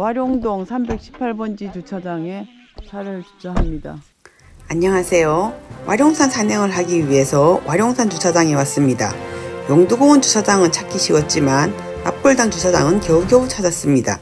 와룡동 318번지 주차장에 차를 주차합니다. 안녕하세요. 와룡산 산행을 하기 위해서 와룡산 주차장에 왔습니다. 용두공원 주차장은 찾기 쉬웠지만 납골당 주차장은 겨우겨우 찾았습니다.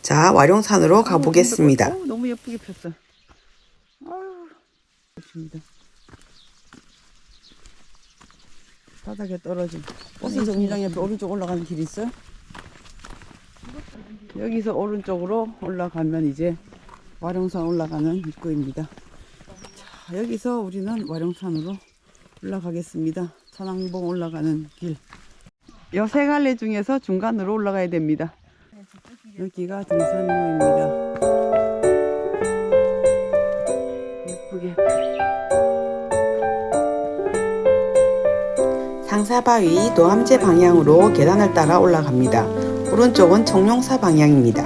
자, 와룡산으로 가보겠습니다. 어, 너무 예쁘게 폈어. 아유, 좋습니다. 바닥에 떨어진 버스 정류장 옆에 오른쪽 올라가는 길 있어요? 여기서 오른쪽으로 올라가면 이제 와룡산 올라가는 입구입니다. 자, 여기서 우리는 와룡산으로 올라가겠습니다. 천왕봉 올라가는 길. 요 세 갈래 중에서 중간으로 올라가야 됩니다. 여기가 등산로입니다. 예쁘게. 상사바위 노암제 방향으로 계단을 따라 올라갑니다. 오른쪽은 청룡사 방향입니다.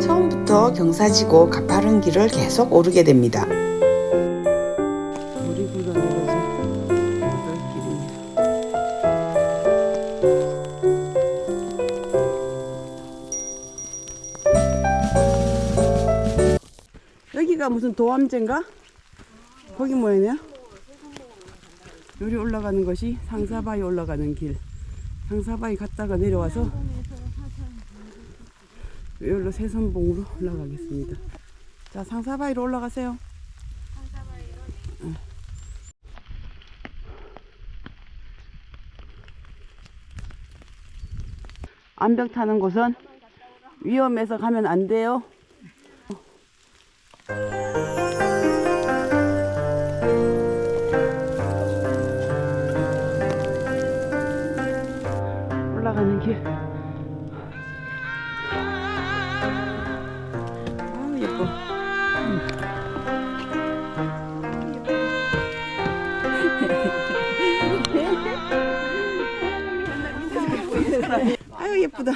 처음부터 경사지고 가파른 길을 계속 오르게 됩니다. 여기가 무슨 도암제인가? 거기 뭐였냐? 여기 올라가는 것이 상사바위 올라가는 길. 상사바위 갔다가 내려와서 여기로 세선봉으로 올라가겠습니다. 자, 상사바위로 올라가세요. 암벽 타는 곳은 위험해서 가면 안 돼요. 길. 아 예뻐. 아유 예쁘다.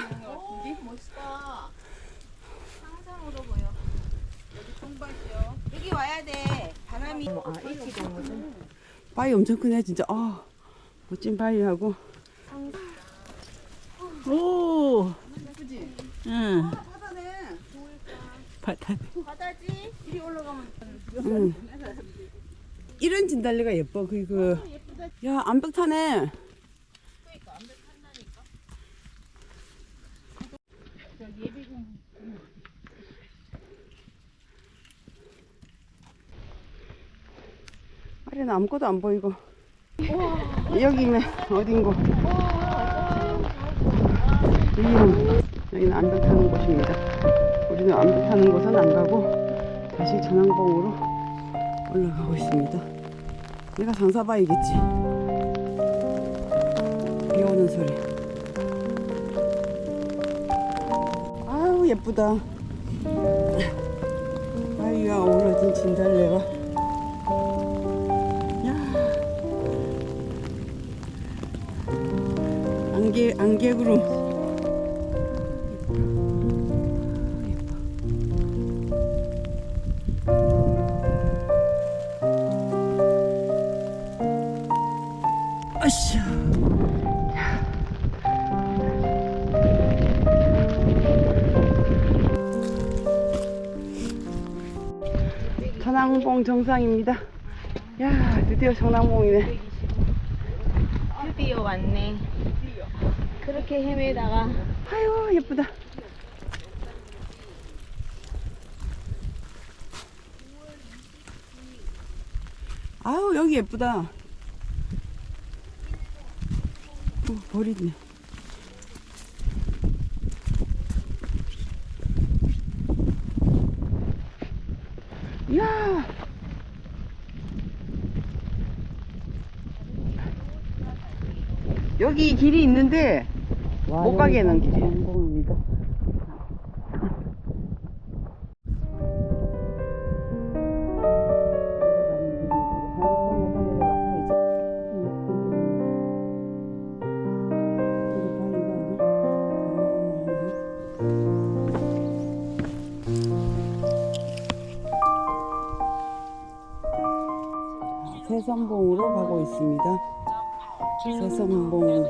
바람이 바위 엄청 크네 진짜. 아 멋진 바위하고. 오. 응. 바다네. 바다지. 이리 올라가면 응. 이런 진달래가 예뻐. 그 그. 야 암벽 타네. 아래는 아무것도 안 보이고. 여기면 어딘고? 여 기는 여기는 암벽 타는 곳입니다. 우리는 암벽 타는 곳은 안 가고 다시 전항봉으로 올라가고 있습니다. 내가 상사바이겠지. 비 오는 소리. 아유 예쁘다. 바위가 어우러진 진달래가. 야. 안개 안개구름. 천왕봉 정상입니다. 야, 드디어 천왕봉이네. 드디어 왔네. 그렇게 헤매다가 아유, 예쁘다. 아유, 여기 예쁘다. 어, 버리네. 이야. 여기 길이 있는데 못 가게 하는 길이야. 공입니다. 세선봉으로 가고 있습니다. 세선봉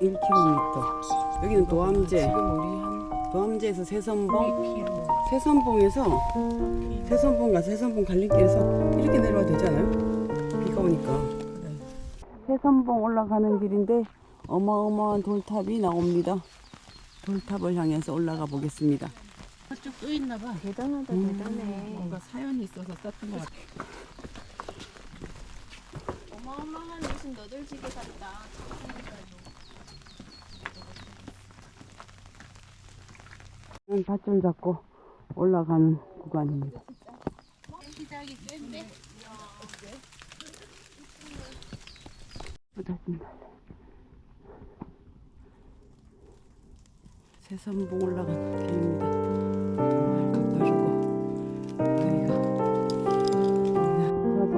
1km. 여기는 도암제. 도암지에서 세선봉 세선봉에서 세선봉 가서 세선봉 갈림길에서 이렇게 내려와도 되잖아요 비가 오니까 세선봉 올라가는 길인데 어마어마한 돌탑이 나옵니다 돌탑을 향해서 올라가 보겠습니다 저쪽 또 있나 봐. 대단하다 대단해. 뭔가 사연이 있어서 썼던 것 같아. 어마어마한 무슨 너덜지게 같다. 밧줄 잡고 올라가는 구간입니다 시작이 센데. 부탁입니다. 세선봉 올라가는 길입니다.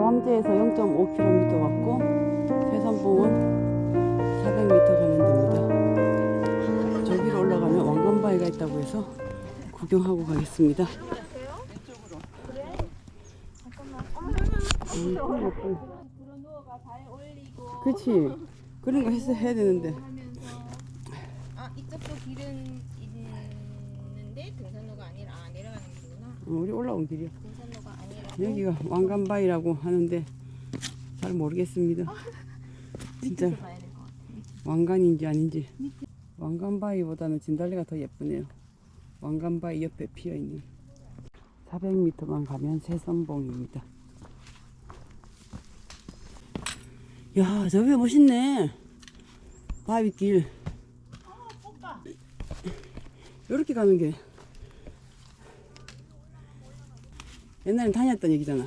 자, 도암지에서 0.5km 왔고 세선봉은 400m 가면 됩니다. 저기로 올라가면 왕관바위가 있다고 해서 구경하고 가겠습니다. 그치 그런 거 했어 해야 되는데 아 이쪽도 길은 있는데 등산로가 아니라 아 내려가는. 어, 우리 올라온 길이야. 여기가 왕관바위라고 하는데 잘 모르겠습니다. 진짜 것 같아. 왕관인지 아닌지 왕관바위보다는 진달래가 더 예쁘네요. 왕관바위 옆에 피어 있는 400m만 가면 세선봉입니다. 야, 저기 멋있네. 바위길. 이렇게 가는 게 옛날에 다녔던 얘기잖아.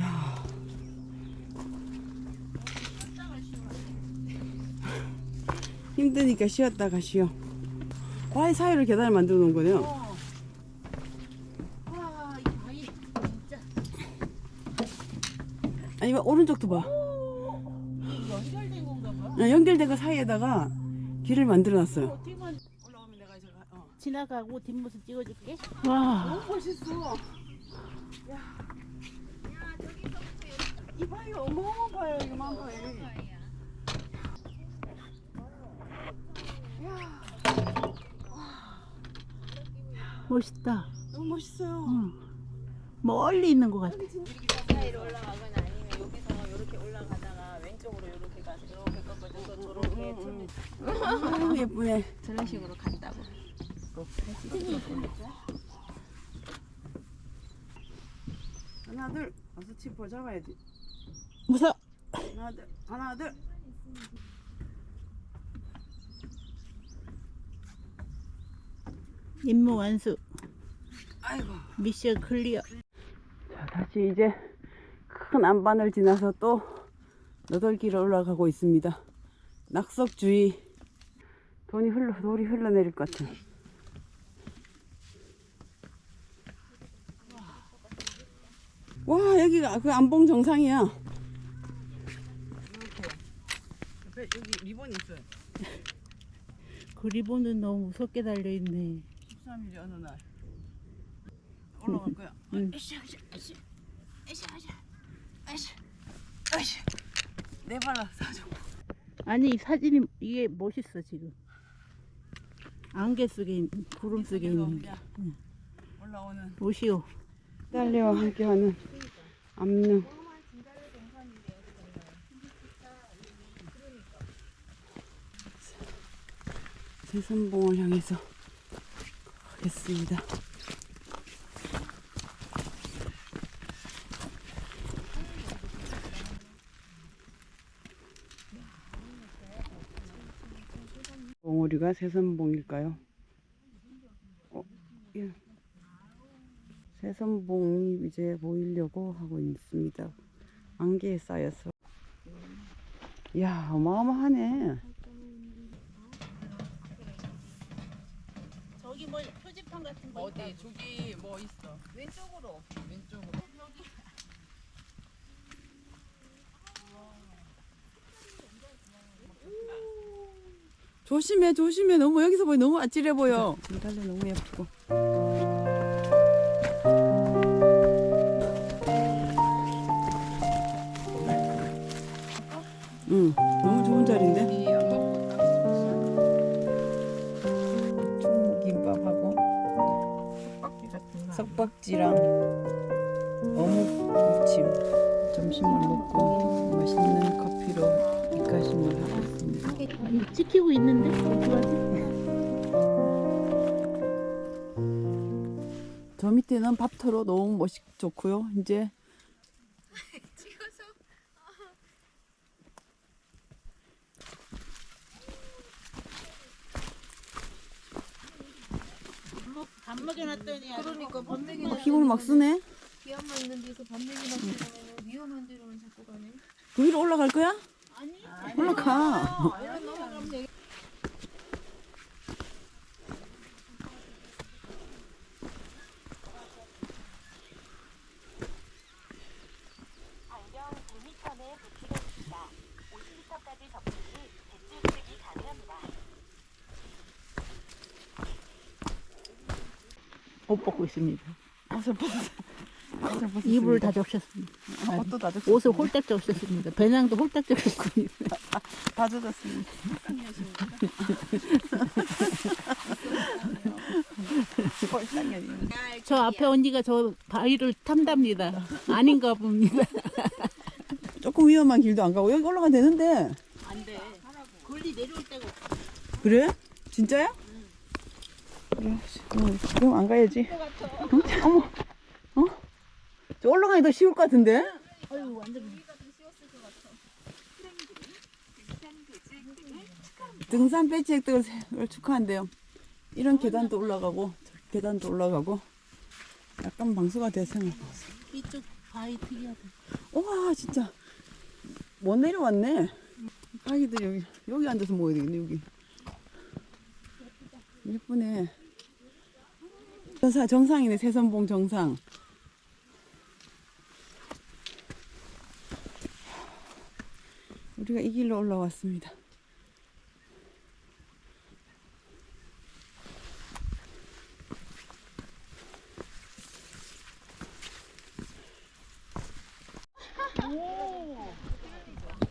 야. 힘드니까 쉬었다가 쉬어. 과일 사이로 계단을 만들어 놓은 거네요. 와, 이 바위 진짜 아니, 봐, 오른쪽도 봐. 이게 연결된 건가 봐. 어, 연결된 거 사이에다가 길을 만들어 놨어요. 어떻게 만 올라오면 내가 이제 어. 지나가고 뒷모습 찍어줄게. 와, 너무 멋있어. 야. 이 바위 어마어마한 바위야, 이만한 바위. 멋있다. 너무 멋있어요. 응. 멀리 있는 것 같아. 사이로 올라가거나 아니면 여기서 이렇게 올라가다가 왼쪽으로 이렇게 가서 이렇게 꺾어져서 저렇게 음, 아, 예쁘네. 저런 식으로 간다고. 하나, 둘. 와서 치포 잡아야지. 무서. 하나, 둘. 하나, 둘. 임무 완수. 아이고. 미션 클리어. 자, 다시 이제 큰 안반을 지나서 또 너덜길을 올라가고 있습니다. 낙석주의. 돈이 흘러, 돌이 흘러내릴 것 같아. 와, 여기가 그 안봉 정상이야. 옆에 여기 리본이 있어요. 그 리본은 너무 무섭게 달려 있네. 13일이 어느 날. 올라갈 거야. 응. 으쌰, 으쌰, 으쌰, 으쌰, 으쌰, 으쌰, 으쌰. 내 발라 사줘. 아니 이 사진이 이게 멋있어 지금. 안개 속에 있- 구름 속에 있는 게. 응. 올라오는 오시오. 딸내와 함께하는 암릉. 세선봉을 향해서 가겠습니다. 봉우리가 세선봉일까요? 어, 예. 새선봉이 이제 보이려고 하고 있습니다. 안개에 쌓여서. 이야, 어마어마하네. 저기 뭐 표지판 같은 거 어디 저기 뭐 있어? 왼쪽으로. 왼쪽으로. 조심해, 조심해. 너무 여기서 보이 너무 아찔해 보여. 달래 너무 예쁘고. 응. 너무 좋은 자리인데? 중김밥하고 석박지랑 어묵 무침 점심을 먹고 맛있는 커피로 입가심을 하고 있습니다. 아니, 찍히고 있는데 어떡하지? 저 밑에는 밥터로 너무 멋있 좋고요. 이제 밥 먹여놨더니 그러니까 밥 먹여 어, 힘을 막 쓰네. 비한만 있는 데서 밥 먹이 마시면 위험한 데로만 자꾸 가네. 그 위로 올라갈 거야? 아니 올라가. 옷 벗고 있습니다. 옷을 벗어. 벗어. 이불을 다 적셨습니다. 옷도 다 젖. 옷을 홀딱 적셨습니다. 배낭도 홀딱 적셨습니다. 다. 꼴상년이. 저 앞에 언니가 저 바위를 탐답니다. 아닌가 봅니다. 조금 위험한 길도 안 가고 여기 올라가면 되는데. 안 돼. 걸리 내려올 없어. 그래? 진짜야? 야, 씨, 어, 그럼 안 가야지. 응? 어머, 어? 저 올라가기 더 쉬울 것 같은데? 아유 완전 등산 배지 획득을 축하한대요. 이런 계단도 올라가고, 저 계단도 올라가고, 약간 방수가 생각났어. 이쪽 바위 특이하다. 우와, 진짜. 못 내려왔네. 아기들 여기, 여기 앉아서 먹어야 되겠네, 여기. 예쁘네. 정상, 정상이네, 세선봉 정상. 우리가 이 길로 올라왔습니다.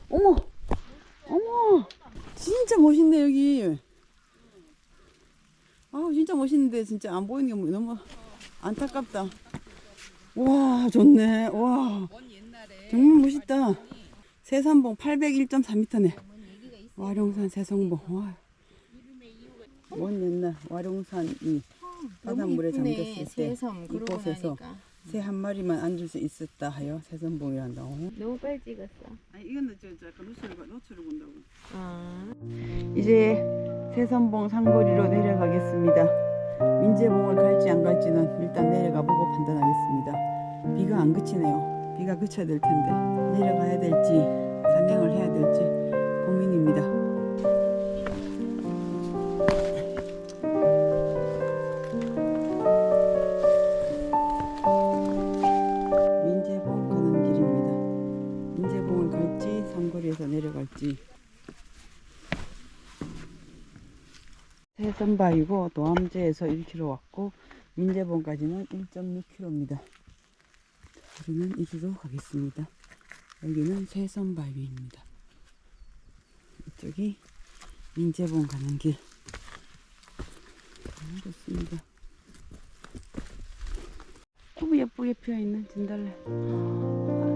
어머! 어머! 진짜 멋있네, 여기. 아 진짜 멋있는데, 진짜 안 보이는 게 뭐- 너무 안타깝다. 와, 좋네. 와. 정말 멋있다. 세산봉 801.4m네. 와룡산 세성봉. 와. 먼 옛날 와룡산이 바닷물에 잠겼을 때 이곳에서 나니까 새 한 마리만 앉을 수 있었다 하여 세선봉이란다고. 너무 빨리 찍었어. 아니 이건 저, 저 약간 노출을 노출을 본다고. 아. 이제 세선봉 상거리로 내려가겠습니다. 민재봉을 갈지 안 갈지는 일단 내려가 보고 판단하겠습니다. 비가 안 그치네요. 비가 그쳐야 될 텐데 내려가야 될지 세선바위고 노암제에서 1km 왔고 민재봉까지는 1.6km입니다. 우리는 이리로 가겠습니다. 여기는 세선바위입니다. 이쪽이 민재봉 가는 길. 너무 좋습니다. 너무 예쁘게 피어있는 진달래.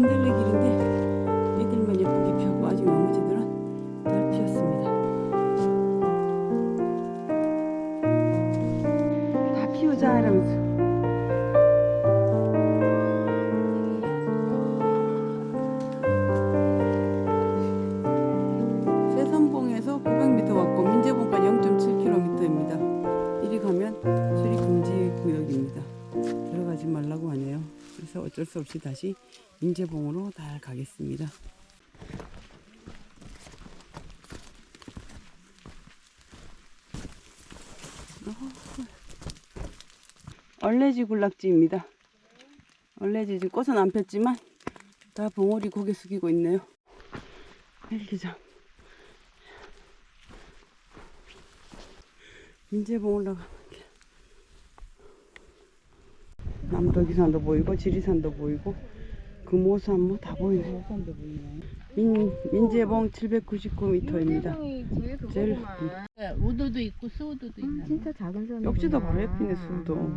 진달래 길인데 얘들만 예쁘게 피었고 아직 나머지들은 덜 피었습니다. 다 피우자 이러면서. 세선봉에서 900m 왔고 민재봉까지 0.7km입니다. 이리 가면 수리 금지 구역입니다. 들어가지 말라고 하네요. 그래서 어쩔 수 없이 다시 인제봉으로 잘 가겠습니다. 얼레지 군락지입니다. 얼레지 지금 꽃은 안 폈지만 다 봉오리 고개 숙이고 있네요. 헬기장. 인제봉 올라가면 남덕이산도 보이고 지리산도 보이고 금오산 뭐 다 보이네. 민 민재봉 799m입니다. 제일 우도도 있고 수우도도 있나 진짜 작은 산. 역지도 바로 옆이네 수도.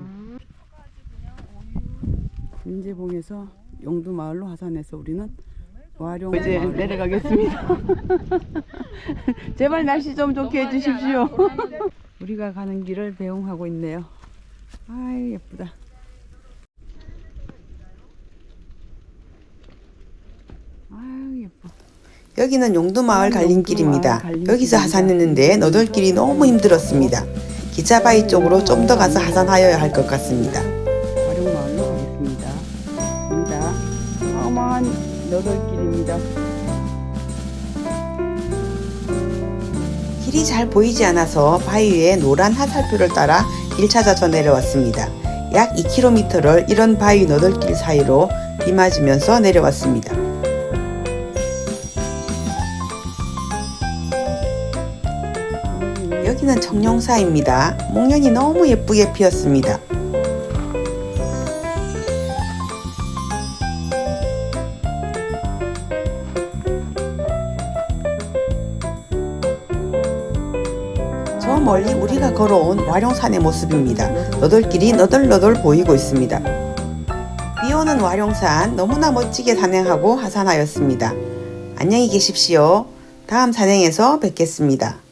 민재봉에서 용두 마을로 하산해서 우리는 와룡 이제 내려가겠습니다. 제발 날씨 좀 좋게 해주십시오. 우리가 가는 길을 배웅하고 있네요. 아이 예쁘다. 아유 예뻐. 여기는 용두마을 갈림길입니다. 여기서 하산했는데 너덜길이 너무 힘들었습니다. 기차바위 쪽으로 좀 더 가서 하산하여야 할 것 같습니다. 와룡마을로 가겠습니다. 입니다. 어마한 너덜길입니다. 길이 잘 보이지 않아서 바위 위에 노란 화살표를 따라 길 찾아서 내려왔습니다. 약 2km를 이런 바위 너덜길 사이로 비 맞으면서 내려왔습니다. 청룡사입니다. 목련이 너무 예쁘게 피었습니다. 저 멀리 우리가 걸어온 와룡산의 모습입니다. 너덜길이 너덜너덜 보이고 있습니다. 비 오는 와룡산 너무나 멋지게 산행하고 하산하였습니다. 안녕히 계십시오. 다음 산행에서 뵙겠습니다.